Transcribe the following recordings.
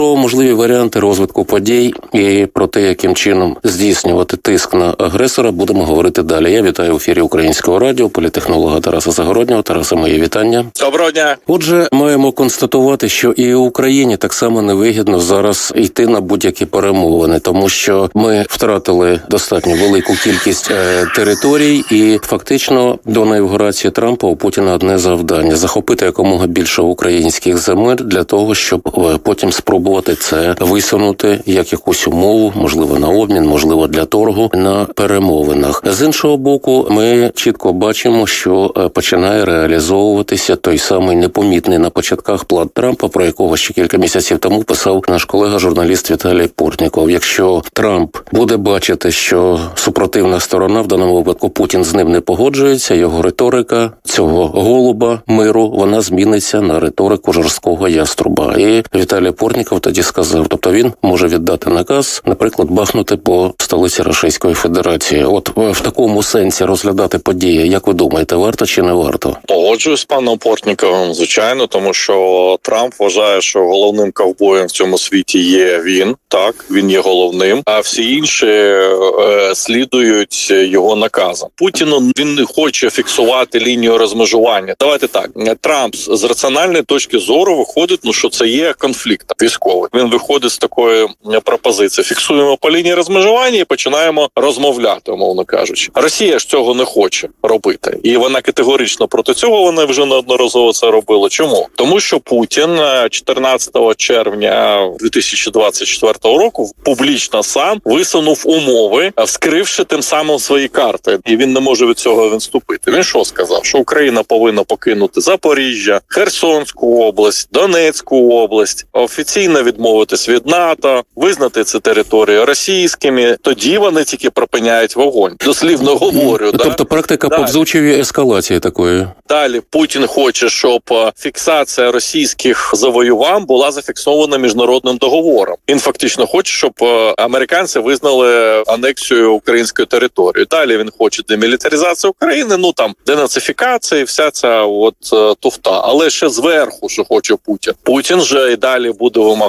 Про можливі варіанти розвитку подій і про те, яким чином здійснювати тиск на агресора, будемо говорити далі. Я вітаю в ефірі Українського радіо, політехнолога Тараса Загороднього. Тараса, моє вітання. Доброго дня. Отже, маємо констатувати, що і Україні так само невигідно зараз йти на будь-які перемовини, тому що ми втратили достатньо велику кількість е, територій, і фактично до інавгурації Трампа у Путіна одне завдання захопити якомога більше українських земель для того, щоб е, потім спробувати це висунути як якусь умову, можливо, на обмін, можливо, для торгу на перемовинах. З іншого боку, ми чітко бачимо, що е, починає реалізовуватися той самий непомітний на початках план Трампа, про якого ще кілька місяців тому писав наш колега, журналіст Віталій Портніков. Якщо Трамп буде бачити, що супротивна сторона в даному випадку Путін з ним не погоджується, його риторика цього голуба миру вона зміниться на риторику жорсткого яструба. І Віталій Портніков тоді сказав, тобто він може віддати наказ, наприклад, бахнути по столиці Російської Федерації. От е, в такому сенсі розглядати події, як ви думаєте, варто чи не варто? Погоджуюсь з паном Портніковим, звичайно, тому що Трамп вважає, що головним ковбоєм в цьому світі є він. Так він є головним, а всі інші е, слідують його наказам. Путіну він не хоче фіксувати лінію розмежування. Давайте так. Трамп з раціональної точки зору виходить, ну що це є конфлікт військовий. Він виходить з такої пропозиції: фіксуємо по лінії розмежування і починаємо розмовляти, умовно кажучи. Росія ж цього не хоче робити, і вона категорично проти цього. Вона вже неодноразово це робила. Чому тому, що Путін 14 червня 2024 року публічно сам висунув умови, вскривши тим самим свої карти, і він не може від цього відступити. Він що сказав? Що Україна повинна покинути Запоріжжя, Херсонську область, Донецьку область, офіційно відмовитись від НАТО, визнати ці території російськими. Тоді вони тільки припиняють вогонь. Дослівно говорю, да? тобто практика Далі. повзучої ескалації такої. Далі Путін хоче, щоб е, фіксація російських завоювань була зафіксована міжнародним договором. Він фактично хоче, щоб е, американці визнали анексію української території. Далі він хоче демілітаризацію України. Ну там денацифікація, вся ця от е, туфта. Але ще зверху, що хоче Путін. Путін же і далі буде вимагати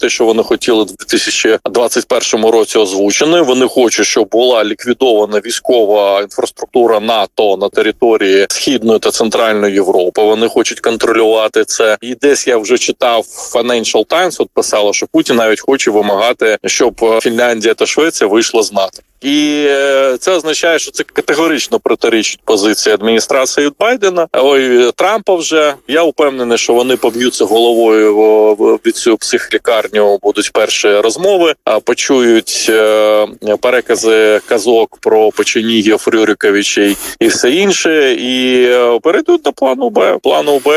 те, що вони хотіли в 2021 році озвучено. Вони хочуть, щоб була ліквідована військова інфраструктура НАТО на території східної та центральної Європи. Вони хочуть контролювати це. І десь я вже читав Financial Times, От писало, що Путін навіть хоче вимагати, щоб е, Фінляндія та Швеція вийшла з НАТО. І е, це означає, що це категорично протирічить позиції адміністрації Байдена. Ой, Трампа вже я впевнений, що вони поб'ються головою в- від цю психлікарню. Будуть перші розмови, а почують е, перекази казок про Печенігів, Рюриковичей і все інше, і е, перейдуть до плану Б. Плану Б,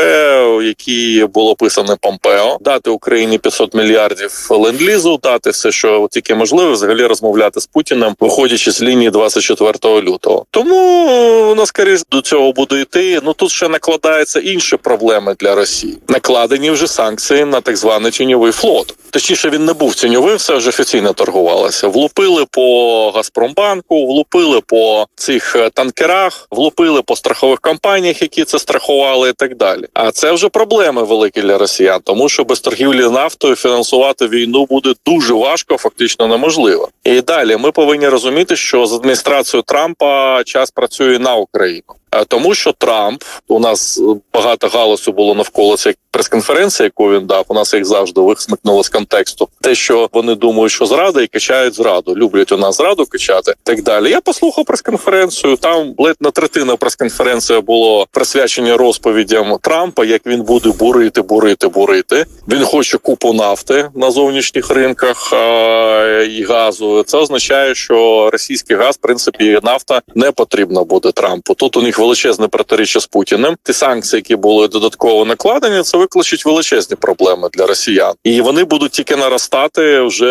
який було описане Помпео, дати Україні 500 мільярдів ленд-лізу, дати все, що тільки можливо, взагалі розмовляти з Путіним, виходячи з лінії 24 лютого. Тому е, на скоріше до цього буде йти. Ну тут ще накладаються інші проблеми для Росії. Накладені вже санкції на так званий тіньовий флот. Точніше, він не був тіньовим, все вже офіційно торгувалося. Влупили по Газпромбанку, влупили по цих е, танкерах, влупили по страхових компаніях, які це страхували, і так далі. А це вже проблеми великі для росіян, тому що без торгівлі нафтою фінансувати війну буде дуже важко, фактично неможливо. І далі ми повинні розуміти, що з адміністрацією Трампа час працює на Україну. Тому що Трамп у нас багато галасу було навколо цієї прес-конференції, яку він дав. У нас їх завжди висмикнуло з контексту. Те, що вони думають, що зрада і качають зраду, люблять у нас зраду качати. Так далі. Я послухав прес-конференцію. Там ледь на третина прес-конференція було присвячення розповідям Трампа, як він буде бурити, бурити, бурити. Він хоче купу нафти на зовнішніх ринках е- і газу. Це означає, що російський газ, в принципі, нафта не потрібна буде Трампу. Тут у них величезне протиріччя з Путіним. Ті санкції, які були додатково накладені, це викличуть величезні проблеми для росіян, і вони будуть тільки наростати вже.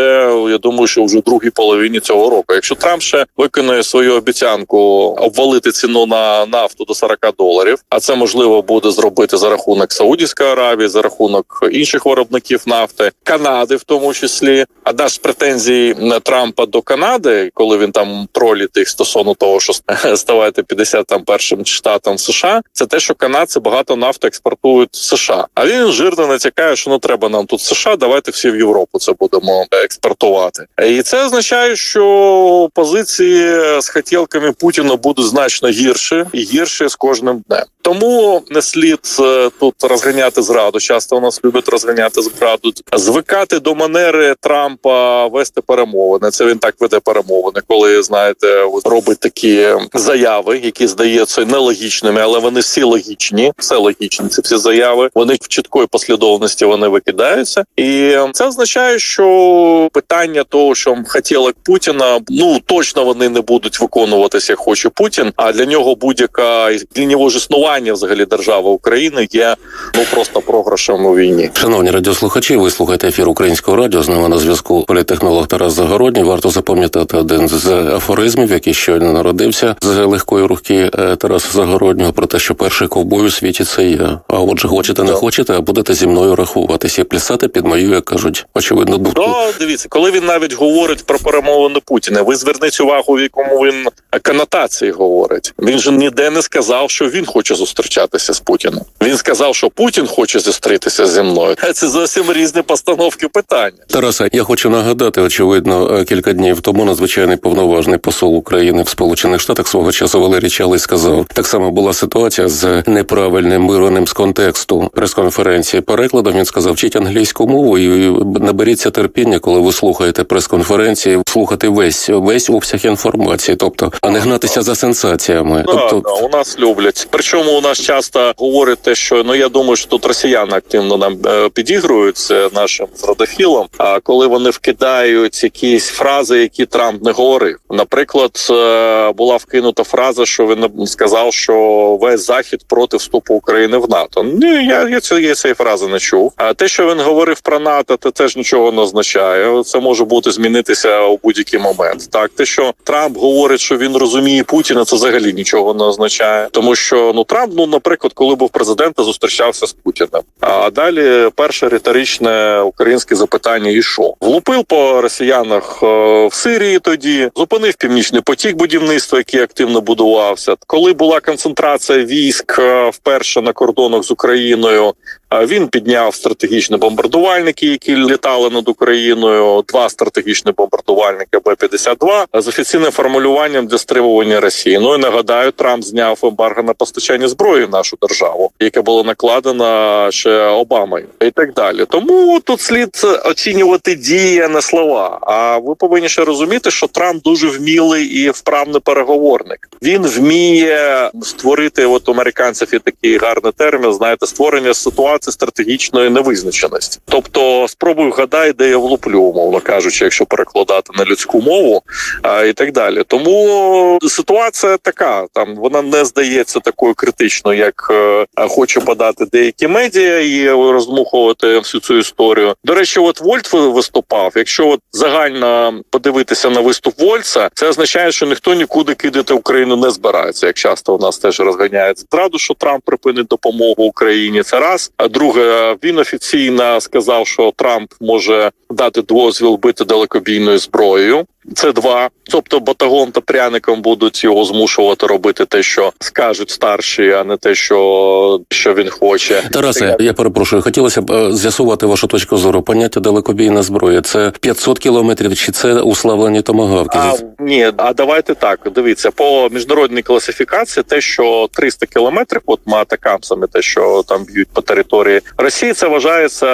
Я думаю, що вже в другій половині цього року. Якщо Трамп ще виконує свою обіцянку обвалити ціну на нафту до 40 доларів, а це можливо буде зробити за рахунок Саудівської Аравії, за рахунок інших виробників нафти, Канади, в тому числі. А даш претензії Трампа до Канади, коли він там тролі тих стосовно того, що ставайте 50 там першим штатам США, це те, що канадці багато нафти експортують в США. А він жирно натякає, що не треба нам тут США. Давайте всі в Європу це будемо експортувати. І це означає, що позиції з хотілками Путіна будуть значно гірші і гірші з кожним днем. Тому не слід е, тут розганяти зраду. Часто у нас люблять розганяти зраду, звикати до манери Трампа вести перемовини. Це він так веде перемовини, коли знаєте, робить такі заяви, які здаються нелогічними, але вони всі логічні. Все логічні. Ці всі заяви. Вони в чіткої послідовності вони викидаються, і це означає, що питання того, що хотілок Путіна, ну точно вони не будуть виконуватися, як хоче Путін. А для нього будь-яка для нього ж існування взагалі держави України є ну просто програшем у війні. Шановні радіослухачі, ви слухаєте ефір українського радіо. З нами на зв'язку політехнолог Тарас Загородній. Варто запам'ятати один з афоризмів, який щойно народився з легкої руки е, Тараса Загороднього про те, що перший ковбой у світі це я. А отже, хочете, не хочете, а будете зі мною рахуватися і плясати під мою, як кажуть, очевидно, дудку. Ну, дивіться, коли він навіть говорить про перемовини Путіна, ви зверніть увагу, в якому він конотації говорить. Він же ніде не сказав, що він хоче зустрічатися з Путіним. Він сказав, що Путін хоче зустрітися зі мною. Це зовсім різні постановки питання. Тараса, я хочу нагадати, очевидно, е, кілька днів тому надзвичайний повноважний посол України в Сполучених Штатах свого часу Валерій Чалий сказав. Так само була ситуація з неправильним вирваним з контексту прес-конференції перекладом. Він сказав, вчіть англійську мову і наберіться терпіння, коли ви слухаєте прес-конференції, слухати весь весь обсяг інформації, тобто а не гнатися за сенсаціями. Да, Тобто, да, у нас люблять. Причому у нас часто говорять те, що ну я думаю, що тут росіяни активно нам е, підігрують нашим зрадофілам. А коли вони вкидають якісь фрази, які Трамп не говорив. Наприклад, е, була вкинута фраза, що він сказав, що весь захід проти вступу України в НАТО. Ні, я, я цієї фрази не чув. А те, що він говорив про НАТО, це теж нічого не означає. Це може бути змінитися у будь-який момент. Так, те, що Трамп говорить, що він розуміє Путіна, це взагалі нічого не означає, тому що ну Трамп, ну наприклад, коли був президентом, зустрічався з Путіним. А далі перше риторичне українське запитання: і що? влупив по росіянах е, в Сирії тоді, зупинив північний потік будівництва, який активно будувався. Коли була концентрація військ е, вперше на кордонах з Україною. Він підняв стратегічні бомбардувальники, які літали над Україною. Два стратегічні бомбардувальники Б-52 з офіційним формулюванням для стримування Росії. Ну і нагадаю, Трамп зняв ембарго на постачання зброї в нашу державу, яке було накладено ще Обамою, і так далі. Тому тут слід оцінювати дії, не слова. А ви повинні ще розуміти, що Трамп дуже вмілий і вправний переговорник. Він вміє створити от американців є такий гарний термін. Знаєте, створення ситуації стратегічної невизначеності. Тобто, спробуй вгадай, де я влуплю, умовно кажучи, якщо перекладати на людську мову а, і так далі. Тому ситуація така. Там вона не здається такою критичною, як е, хоче подати деякі медіа і роздмухувати всю цю історію. До речі, от Вольт виступав. Якщо от загально подивитися на виступ Вольца, це означає, що ніхто нікуди кидати Україну не збирається. Як часто у нас теж розганяють зраду, що Трамп припинить допомогу Україні. Це раз. А друге, він офіційно сказав, що Трамп може дати дозвіл бити далекобійною зброєю. Це два. Тобто батагом та пряником будуть його змушувати робити те, що скажуть старші, а не те, що, що він хоче. Тарасе, я перепрошую, хотілося б е, з'ясувати вашу точку зору. Поняття далекобійна зброя. Це 500 кілометрів, чи це уславлені томагавки? А, ні, а давайте так. Дивіться, по міжнародній класифікації, те, що 300 кілометрів, от атакамсами, те, що там б'ють по території Росії, це вважається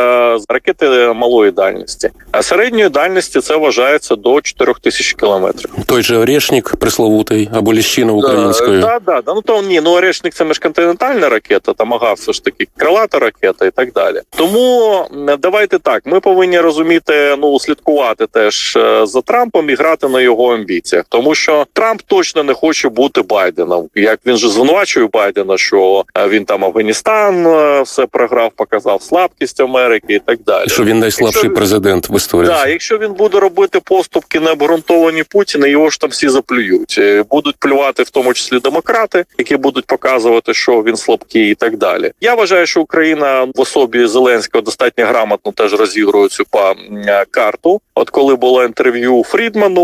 ракети малої дальності. А середньої дальності це вважається до 4 тисяч кілометрів. Той же Орешник пресловутий або ліщина українською. Так, да, да. Ну то ні, ну Орешник це міжконтинентальна ракета, Тамагав все ж таки крилата ракета і так далі. Тому давайте так. Ми повинні розуміти, ну слідкувати теж е, за Трампом і грати на його амбіціях, тому що Трамп точно не хоче бути Байденом. Як він же звинувачує Байдена, що е, він там Афганістан е, все програв, показав слабкість Америки і так далі. Що він найслабший Якщо- президент в історії. Да, якщо він буде робити поступки, не обґрунтовані Путіна, його ж там всі заплюють. Е, Будуть плювати в тому числі демократи, які будуть показувати, що він слабкий, і так далі. Я вважаю, що Україна в особі Зеленського достатньо грамотно теж розігрує цю па е, карту. От коли було інтерв'ю Фрідману,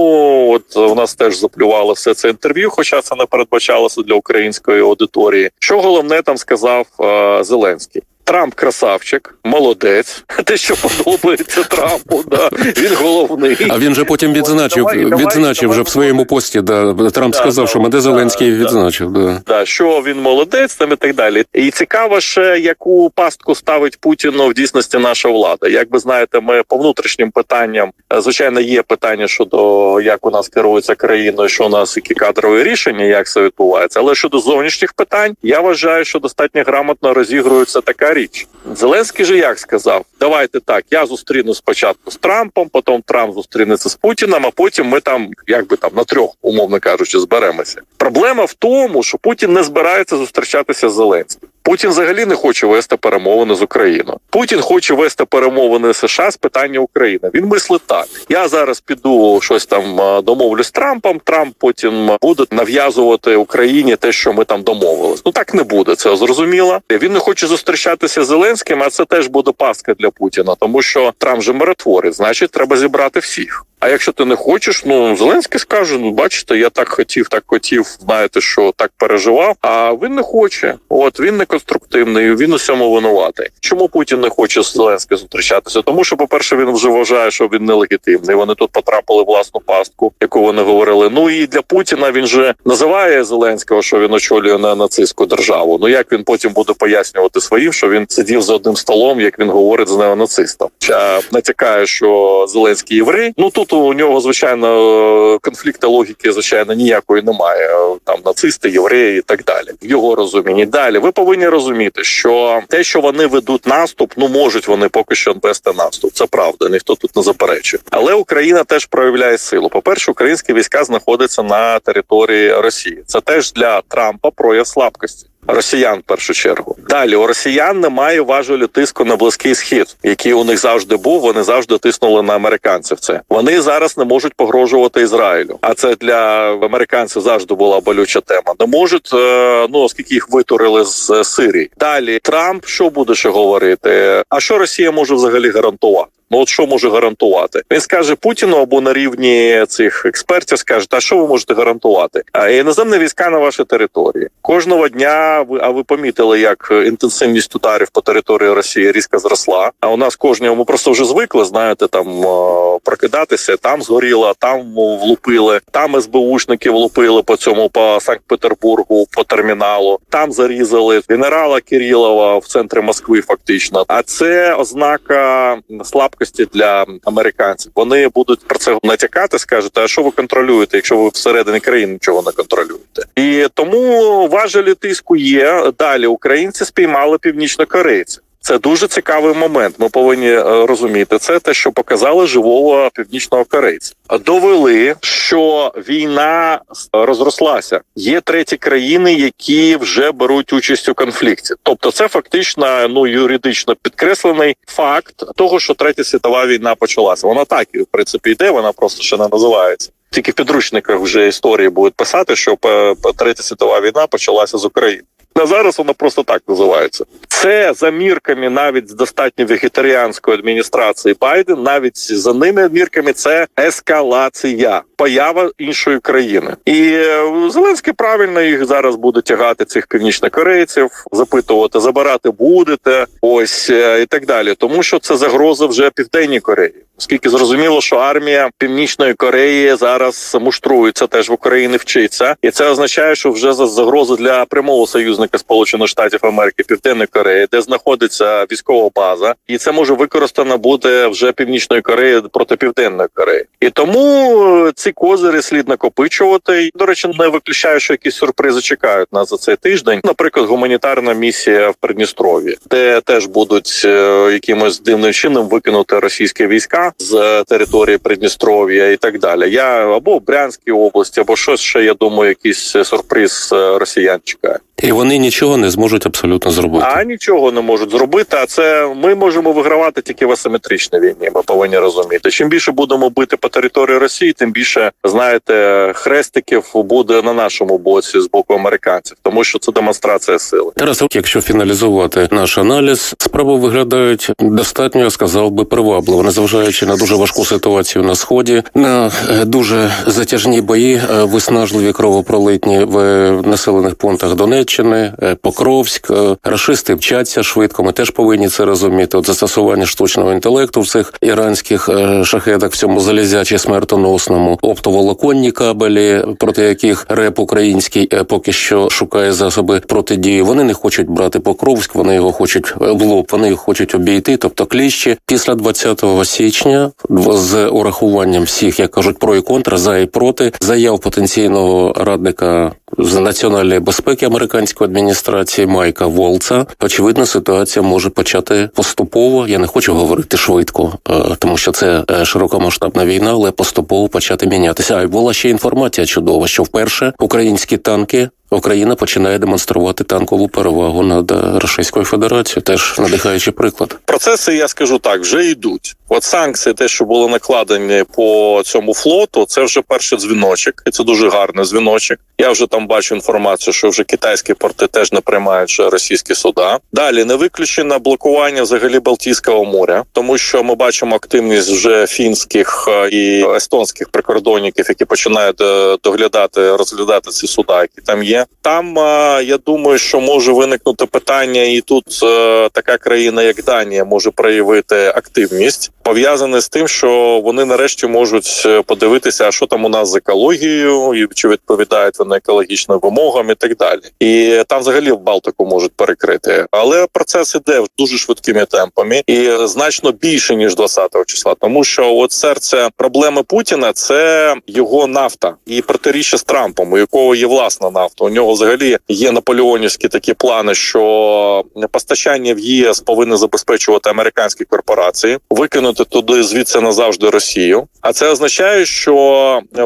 от у нас теж заплювали все це інтерв'ю, хоча це не передбачалося для української аудиторії. Що головне там сказав е, Зеленський? Трамп красавчик, молодець. Те, що подобається Трампу, да він головний. А він же потім відзначив, Давай, давай, відзначив давай, вже в своєму пості. Да, Трамп Да, сказав, да, що мене Зеленський да. відзначив. Да. Да, що він молодець там і так далі. І цікаво ще, яку пастку ставить Путіну в дійсності наша влада. Як ви знаєте, ми по внутрішнім питанням, е, звичайно, є питання щодо як у нас керується країною, що у нас які кадрові рішення, як це відбувається. Але щодо зовнішніх питань, я вважаю, що достатньо грамотно розігрується така річ. Зеленський же як сказав: давайте так, я зустріну спочатку з Трампом, потім Трамп зустрінеться з Путіним, а потім ми там, якби там на трьох, умовно кажучи, зберемося. Проблема в тому, що Путін не збирається зустрічатися з Зеленським. Путін взагалі не хоче вести перемовини з Україною. Путін хоче вести перемовини з США з питання України. Він мислить так: я зараз піду щось там а, домовлюсь з Трампом. Трамп потім буде нав'язувати Україні те, що ми там домовились. Ну так не буде. Це зрозуміло. Він не хоче зустрічатися з Зеленським, а це теж буде пастка для Путіна, тому що Трамп же миротворець, значить, треба зібрати всіх. А якщо ти не хочеш, ну Зеленський скаже: ну бачите, я так хотів, так хотів. Знаєте, що так переживав. А він не хоче. От він не конструктивний. Він у всьому винуватий. Чому Путін не хоче з Зеленським зустрічатися? Тому що, по перше, він вже вважає, що він нелегітимний. Вони тут потрапили в власну пастку, яку вони говорили. Ну і для Путіна він же називає Зеленського, що він очолює на нацистську державу. Ну як він потім буде пояснювати своїм, що він сидів за одним столом, як він говорить з неонацистом? Натякає, що Зеленський єврей? Ну тут у нього звичайно конфлікту логіки, звичайно, ніякої немає. Там нацисти, євреї і так далі. В його розумінні. Далі ви повинні розуміти, що те, що вони ведуть наступ, ну можуть вони поки що вести наступ. Це правда, ніхто тут не заперечує. Але Україна теж проявляє силу. По перше, українські війська знаходяться на території Росії. Це теж для Трампа прояв слабкості. Росіян в першу чергу далі у росіян немає важелю тиску на близький схід, який у них завжди був. Вони завжди тиснули на американців. Це вони зараз не можуть погрожувати Ізраїлю. А це для американців завжди була болюча тема. Не можуть е, ну оскільки їх витурили з Сирії. Далі Трамп що буде ще говорити? А що Росія може взагалі гарантувати? Ну от що може гарантувати? Він скаже Путіну або на рівні цих експертів скаже, а що ви можете гарантувати? А іноземні війська на вашій території кожного дня. Ви а ви помітили, як інтенсивність ударів по території Росії різко зросла. А у нас кожного ми просто вже звикли, знаєте, там о, прокидатися. Там згоріло, там влупили, там СБУшники влупили по цьому по Санкт-Петербургу, по терміналу. Там зарізали генерала Кирилова в центрі Москви. Фактично, а це ознака слабкості для американців. Вони будуть про це натякати, скажуть, а що ви контролюєте, якщо ви всередині країни нічого не контролюєте? І тому важелі тиску є. Далі українці спіймали північнокорейців. Це дуже цікавий момент. Ми повинні е, розуміти це, те, що показали живого північного корейця. Довели, що війна розрослася. Є треті країни, які вже беруть участь у конфлікті. Тобто, це фактично ну юридично підкреслений факт того, що третя світова війна почалася. Вона так і в принципі йде, вона просто ще не називається. Тільки в підручниках вже історії будуть писати, що е, третя світова війна почалася з України. На зараз вона просто так називається. Це за мірками навіть достатньо вегетаріанської адміністрації Байден, навіть за ними мірками це ескалація, поява іншої країни. І е, Зеленський правильно їх зараз буде тягати цих північнокорейців, запитувати, забирати будете, ось е, і так далі. Тому що це загроза вже південній Кореї. Оскільки зрозуміло, що армія Північної Кореї зараз муштрується теж в Україні вчиться, і це означає, що вже за загроза для прямого союзника Сполучених Штатів Америки Південної Кореї, де знаходиться військова база, і це може використано бути вже Північної Кореї проти Південної Кореї. І тому е, ці козири слід накопичувати. До речі, не виключаю, що якісь сюрпризи чекають нас за цей тиждень. Наприклад, гуманітарна місія в Придністров'ї, де теж будуть е, якимось дивним чином викинути російські війська. З е, території Придністров'я і так далі. Я або в Брянській області, або щось ще я думаю, якийсь сюрприз е, росіян чекає. І вони нічого не зможуть абсолютно зробити. А нічого не можуть зробити. А це ми можемо вигравати тільки в асиметричній війні. Ми повинні розуміти. Чим більше будемо бити по території Росії, тим більше знаєте, хрестиків буде на нашому боці з боку американців, тому що це демонстрація сили. Тарас, якщо фіналізувати наш аналіз, справи виглядають достатньо, я сказав би, привабливо, незважаючи на дуже важку ситуацію на сході, на е, дуже затяжні бої, е, виснажливі кровопролитні в е, населених пунктах Донеччини, Покровськ. Рашисти вчаться швидко. Ми теж повинні це розуміти. От застосування штучного інтелекту в цих іранських шахедах, в цьому залізячі смертоносному, оптоволоконні кабелі, проти яких реп український поки що шукає засоби протидії. Вони не хочуть брати Покровськ, вони його хочуть в лоб, вони його хочуть обійти. Тобто кліщі після 20 січня в- з урахуванням всіх, як кажуть, про і контра, за і проти заяв потенційного радника з національної безпеки американської адміністрації Майка Волца. Очевидно, ситуація може почати поступово. Я не хочу говорити швидко, е, тому що це е, широкомасштабна війна, але поступово почати мінятися. А й була ще інформація чудова, що вперше українські танки. Україна починає демонструвати танкову перевагу над е, Російською Федерацією, теж надихаючий приклад. Процеси, я скажу так, вже йдуть. От санкції, те, що були накладені по цьому флоту, це вже перший дзвіночок, і це дуже гарний дзвіночок. Я вже там бачу інформацію, що вже китайські порти теж не приймають російські суда. Далі не виключено блокування взагалі Балтійського моря, тому що ми бачимо активність вже фінських е, і естонських прикордонників, які починають е, доглядати, розглядати ці суда, які там є. Там е, я думаю, що може виникнути питання, і тут така країна, як Данія, може проявити активність, пов'язане з тим, що вони нарешті можуть е, подивитися, а що там у нас з екологією, і чи відповідають вони екологічним вимогам, і так далі. І там взагалі в Балтику можуть перекрити. Але процес іде дуже швидкими темпами і значно більше ніж 20 числа, тому що от серце проблеми Путіна це його нафта і протиріччя з Трампом, у якого є власна нафта. У нього взагалі є наполеонівські такі плани, що постачання в ЄС повинні забезпечувати американські корпорації, викинути туди звідси назавжди Росію. А це означає, що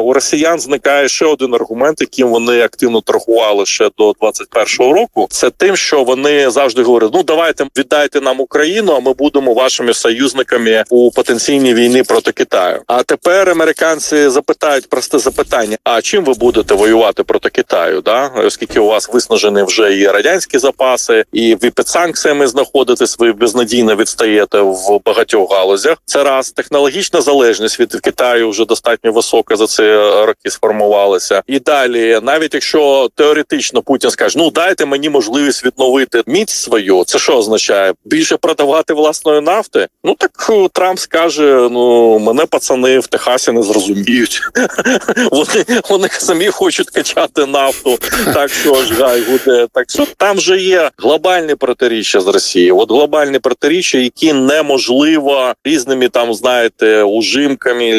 у росіян зникає ще один аргумент, яким вони активно торгували ще до 21-го року. Це тим, що вони завжди говорять: ну давайте віддайте нам Україну, а ми будемо вашими союзниками у потенційній війні проти Китаю. А тепер американці запитають просте запитання: а чим ви будете воювати проти Китаю? Да, оскільки у вас виснажені вже і радянські запаси, і ви під санкціями знаходитесь, ви безнадійно відстаєте в багатьох галузях. Це раз технологічна залежність від Китаю вже достатньо висока за ці роки сформувалася. І далі, навіть якщо теоретично Путін скаже, ну дайте мені можливість відновити міць свою, це що означає? Більше продавати власної нафти? Ну так е, Трамп скаже: ну мене пацани в Техасі не зрозуміють. Вони вони самі хочуть качати нафту, так що ж гай гуде. Так що там вже є глобальні протиріччя з Росією. От глобальні протиріччя, які неможливо різними там, знаєте, ужимками,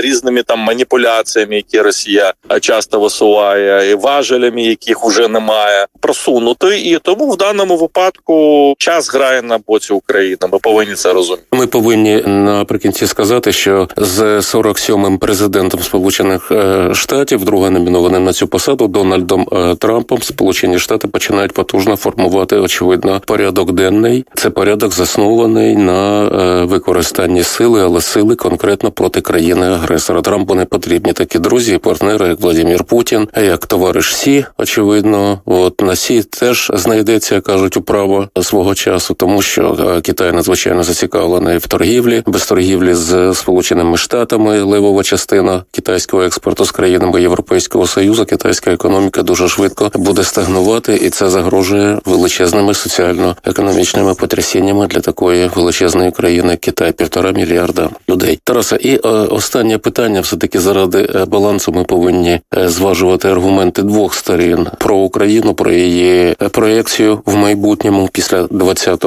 різними там маніпуляціями, які Росія е, часто висуває, і важелями, яких вже немає, просунути. І тому в даному випадку час грає на боці України. Ми повинні це розуміти. Ми повинні наприкінці сказати, що з 47-м президентом Сполучених е, Штатів, друга номінованим на цю посаду Дональдом е, Трампом, Сполучені Штати починають потужно формувати очевидно порядок денний. Це порядок заснований на е, використанні сили, але сили конкретно проти країни-агресора. Трампу не потрібні такі друзі, і партнери, як Владимир Путін, як товариш Сі, очевидно. От на Сі теж знайдеться, кажуть, управа свого часу, тому що е, Китай надзвичайно зацікавлений в торгівлі, без торгівлі з Сполученими Штатами. Левова частина китайського експорту з країнами Європейського союзу. Китайська економіка дуже швидко буде стагнувати, і це загрожує величезними соціально-економічними потрясіннями для такої величезної країни, Китай, півтора мільярда людей. Тараса, і е, останнє питання, все таки заради е, балансу, ми повинні е, зважувати аргументи двох сторін про Україну, про її проекцію в майбутньому після 20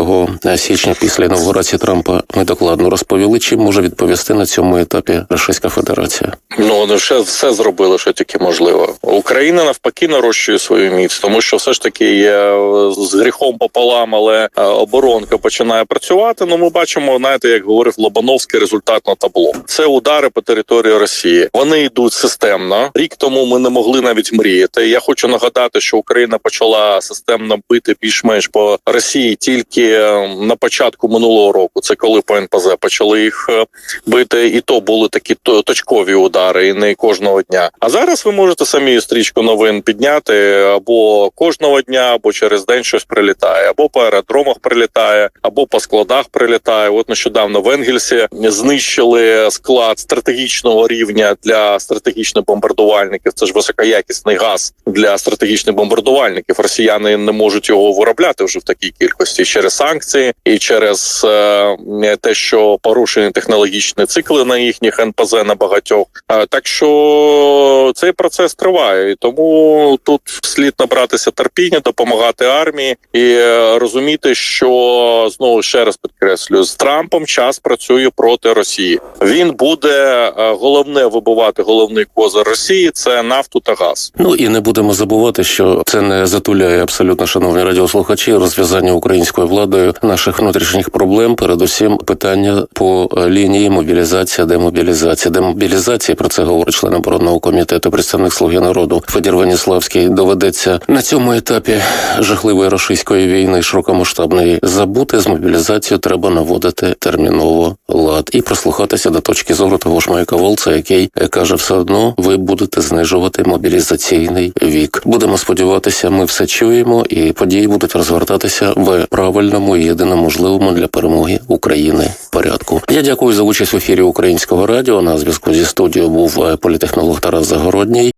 січня, після інаугурації Трампа. Ми докладно розповіли, чим може відповісти на цьому етапі Російська Федерація. Ну вони ще все зробили, що тільки можливо. Україна навпаки нарощує свою міць, тому що все ж таки є з гріхом пополам, але оборонка починає працювати. Ну ми бачимо, знаєте, як говорив Лобановський результат на табло. Це удари по території Росії. Вони йдуть системно. Рік тому ми не могли навіть мріяти. Я хочу нагадати, що Україна почала системно бити більш-менш по Росії тільки е, на початку минулого року. Це коли по НПЗ почали їх е, бити, і то були такі точкові удари, і не кожного дня. А зараз ви можете самі стрічку новин підняти або кожного дня, або через день щось прилітає, або по аеродромах прилітає, або по складах прилітає. От нещодавно в Енгельсі знищили склад стратегічного рівня для стратегічних бомбардувальників. Це ж високоякісний газ для стратегічних бомбардувальників. Росіяни не можуть його виробляти вже в такій кількості через санкції і через е, те, що порушені технологічні цикли на їхніх НПЗ на багатьох. Е, так що цей процес триває, і тому тут слід набратися терпіння, допомагати армії і е, розуміти, що знову ще раз підкреслюю, з Трампом час працює проти Росії. Він буде е, головне вибивати головний козир Росії це нафту та газ. Ну і не будемо забувати, що це не затуляє абсолютно шановні радіослухачі розв'язання українською владою наших внутрішніх проблем. Передусім, питання по е, лінії мобілізація, демобілізація, демобілізація. Про це говорить член оборонного комітету, представник Слуги народу Федір Веніславський. Доведеться на цьому етапі жахливої російської війни широкомасштабної забути з мобілізацією. Треба наводити терміново лад і прислухатися до точки зору того ж Майка Волца, який е, каже, все одно ви будете знижувати мобілізаційний вік. Будемо сподіватися, ми все чуємо, і події будуть розгортатися в правильному і єдино можливому для перемоги України порядку. Я дякую за участь в ефірі Українського радіо. На зв'язку зі студією був е, політехнолог Тарас Загородній.